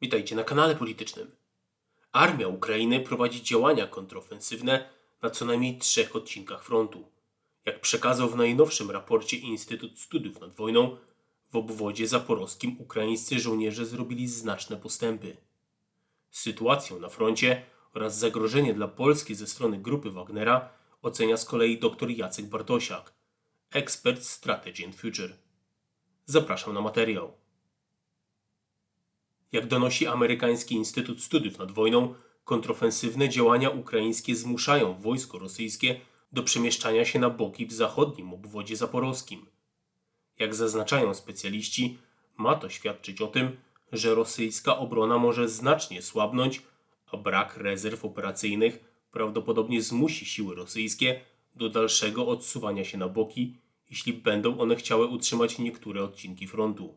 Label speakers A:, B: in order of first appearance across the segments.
A: Witajcie na kanale politycznym. Armia Ukrainy prowadzi działania kontrofensywne na co najmniej trzech odcinkach frontu. Jak przekazał w najnowszym raporcie Instytut Studiów nad Wojną, w obwodzie zaporowskim ukraińscy żołnierze zrobili znaczne postępy. Sytuację na froncie oraz zagrożenie dla Polski ze strony grupy Wagnera ocenia z kolei dr Jacek Bartosiak, ekspert Strategy and Future. Zapraszam na materiał. Jak donosi amerykański Instytut Studiów nad Wojną, kontrofensywne działania ukraińskie zmuszają wojsko rosyjskie do przemieszczania się na boki w zachodnim obwodzie zaporowskim. Jak zaznaczają specjaliści, ma to świadczyć o tym, że rosyjska obrona może znacznie słabnąć, a brak rezerw operacyjnych prawdopodobnie zmusi siły rosyjskie do dalszego odsuwania się na boki, jeśli będą one chciały utrzymać niektóre odcinki frontu.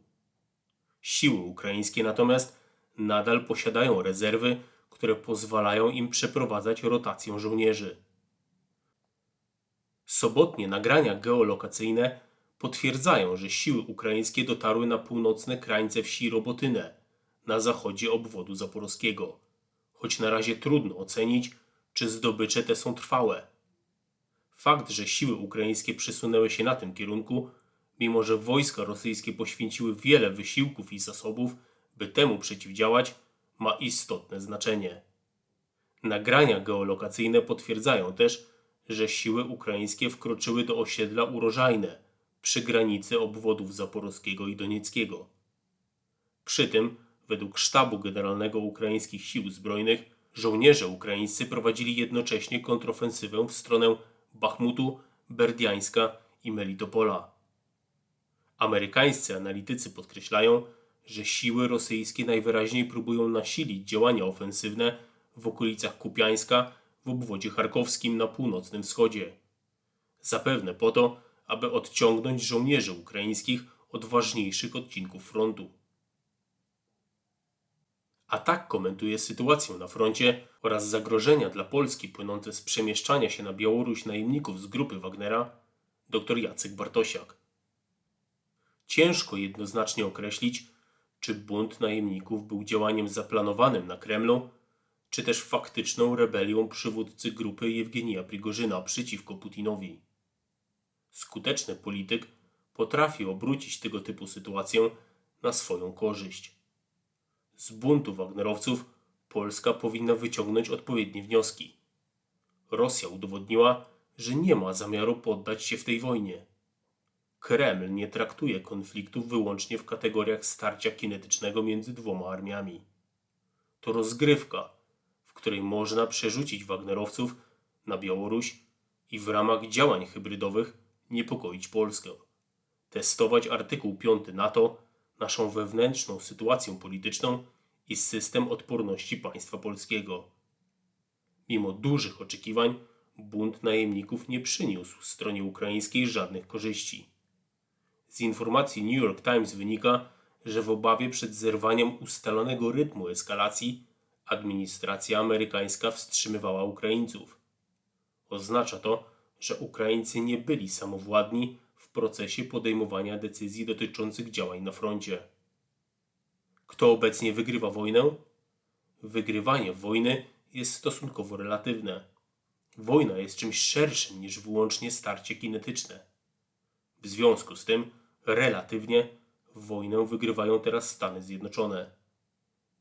A: Siły ukraińskie natomiast nadal posiadają rezerwy, które pozwalają im przeprowadzać rotację żołnierzy. Sobotnie nagrania geolokacyjne potwierdzają, że siły ukraińskie dotarły na północne krańce wsi Robotynę na zachodzie obwodu zaporowskiego, choć na razie trudno ocenić, czy zdobycze te są trwałe. Fakt, że siły ukraińskie przesunęły się na tym kierunku, mimo że wojska rosyjskie poświęciły wiele wysiłków i zasobów, by temu przeciwdziałać, ma istotne znaczenie. Nagrania geolokacyjne potwierdzają też, że siły ukraińskie wkroczyły do osiedla Urożajne przy granicy obwodów zaporowskiego i donieckiego. Przy tym, według Sztabu Generalnego Ukraińskich Sił Zbrojnych, żołnierze ukraińscy prowadzili jednocześnie kontrofensywę w stronę Bachmutu, Berdiańska i Melitopola. Amerykańscy analitycy podkreślają, że siły rosyjskie najwyraźniej próbują nasilić działania ofensywne w okolicach Kupiańska w obwodzie charkowskim na północnym wschodzie. Zapewne po to, aby odciągnąć żołnierzy ukraińskich od ważniejszych odcinków frontu. A tak komentuje sytuację na froncie oraz zagrożenia dla Polski płynące z przemieszczania się na Białoruś najemników z grupy Wagnera dr Jacek Bartosiak. Ciężko jednoznacznie określić, czy bunt najemników był działaniem zaplanowanym na Kremlu, czy też faktyczną rebelią przywódcy grupy Jewgenija Prigorzyna przeciwko Putinowi. Skuteczny polityk potrafi obrócić tego typu sytuację na swoją korzyść. Z buntu Wagnerowców Polska powinna wyciągnąć odpowiednie wnioski. Rosja udowodniła, że nie ma zamiaru poddać się w tej wojnie. Kreml nie traktuje konfliktów wyłącznie w kategoriach starcia kinetycznego między dwoma armiami. To rozgrywka, w której można przerzucić Wagnerowców na Białoruś i w ramach działań hybrydowych niepokoić Polskę. Testować artykuł 5 NATO, naszą wewnętrzną sytuację polityczną i system odporności państwa polskiego. Mimo dużych oczekiwań, bunt najemników nie przyniósł stronie ukraińskiej żadnych korzyści. Z informacji New York Times wynika, że w obawie przed zerwaniem ustalonego rytmu eskalacji administracja amerykańska wstrzymywała Ukraińców. Oznacza to, że Ukraińcy nie byli samowładni w procesie podejmowania decyzji dotyczących działań na froncie. Kto obecnie wygrywa wojnę? Wygrywanie wojny jest stosunkowo relatywne. Wojna jest czymś szerszym niż wyłącznie starcie kinetyczne. W związku z tym, relatywnie, wojnę wygrywają teraz Stany Zjednoczone.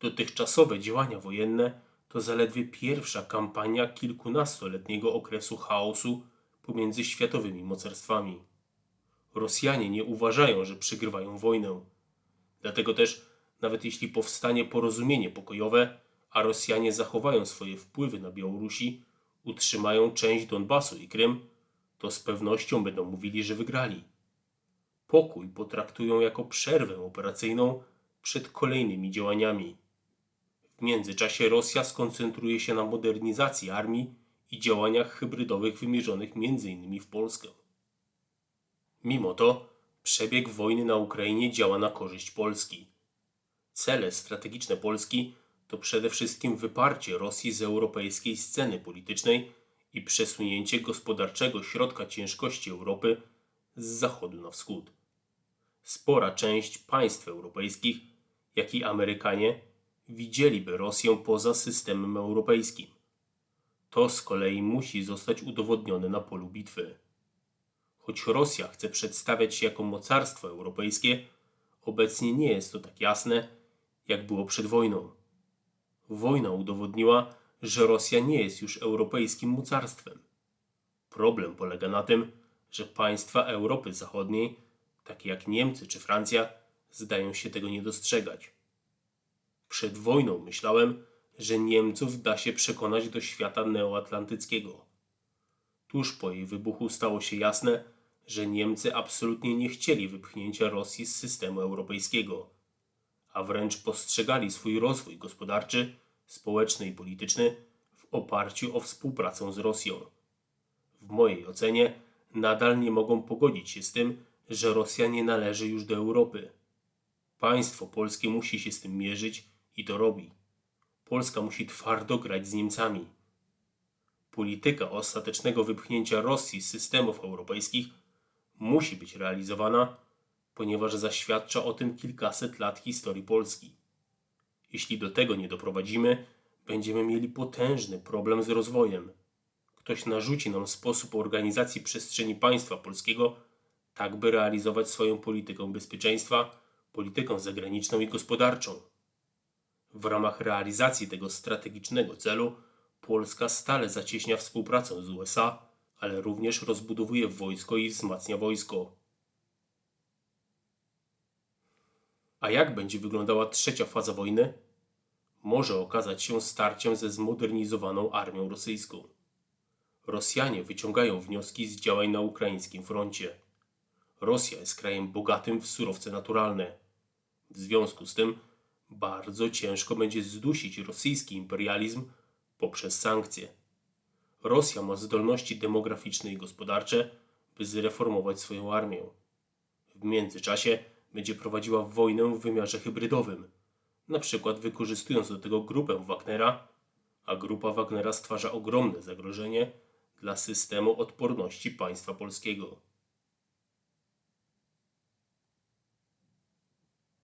A: Dotychczasowe działania wojenne to zaledwie pierwsza kampania kilkunastoletniego okresu chaosu pomiędzy światowymi mocarstwami. Rosjanie nie uważają, że przegrywają wojnę. Dlatego też, nawet jeśli powstanie porozumienie pokojowe, a Rosjanie zachowają swoje wpływy na Białorusi, utrzymają część Donbasu i Krym, to z pewnością będą mówili, że wygrali. Pokój potraktują jako przerwę operacyjną przed kolejnymi działaniami. W międzyczasie Rosja skoncentruje się na modernizacji armii i działaniach hybrydowych wymierzonych m.in. w Polskę. Mimo to przebieg wojny na Ukrainie działa na korzyść Polski. Cele strategiczne Polski to przede wszystkim wyparcie Rosji z europejskiej sceny politycznej i przesunięcie gospodarczego środka ciężkości Europy z zachodu na wschód. Spora część państw europejskich, jak i Amerykanie, widzieliby Rosję poza systemem europejskim. To z kolei musi zostać udowodnione na polu bitwy. Choć Rosja chce przedstawiać się jako mocarstwo europejskie, obecnie nie jest to tak jasne, jak było przed wojną. Wojna udowodniła, że Rosja nie jest już europejskim mocarstwem. Problem polega na tym, że państwa Europy Zachodniej, takie jak Niemcy czy Francja, zdają się tego nie dostrzegać. Przed wojną myślałem, że Niemców da się przekonać do świata neoatlantyckiego. Tuż po jej wybuchu stało się jasne, że Niemcy absolutnie nie chcieli wypchnięcia Rosji z systemu europejskiego, a wręcz postrzegali swój rozwój gospodarczy, społeczny i polityczny w oparciu o współpracę z Rosją. W mojej ocenie nadal nie mogą pogodzić się z tym, że Rosja nie należy już do Europy. Państwo polskie musi się z tym mierzyć i to robi. Polska musi twardo grać z Niemcami. Polityka ostatecznego wypchnięcia Rosji z systemów europejskich musi być realizowana, ponieważ zaświadcza o tym kilkaset lat historii Polski. Jeśli do tego nie doprowadzimy, będziemy mieli potężny problem z rozwojem. Ktoś narzuci nam sposób organizacji przestrzeni państwa polskiego, tak by realizować swoją politykę bezpieczeństwa, politykę zagraniczną i gospodarczą. W ramach realizacji tego strategicznego celu Polska stale zacieśnia współpracę z USA, ale również rozbudowuje wojsko i wzmacnia wojsko. A jak będzie wyglądała trzecia faza wojny? Może okazać się starciem ze zmodernizowaną armią rosyjską. Rosjanie wyciągają wnioski z działań na ukraińskim froncie. Rosja jest krajem bogatym w surowce naturalne. W związku z tym bardzo ciężko będzie zdusić rosyjski imperializm poprzez sankcje. Rosja ma zdolności demograficzne i gospodarcze, by zreformować swoją armię. W międzyczasie będzie prowadziła wojnę w wymiarze hybrydowym, na przykład wykorzystując do tego grupę Wagnera, a grupa Wagnera stwarza ogromne zagrożenie dla systemu odporności państwa polskiego.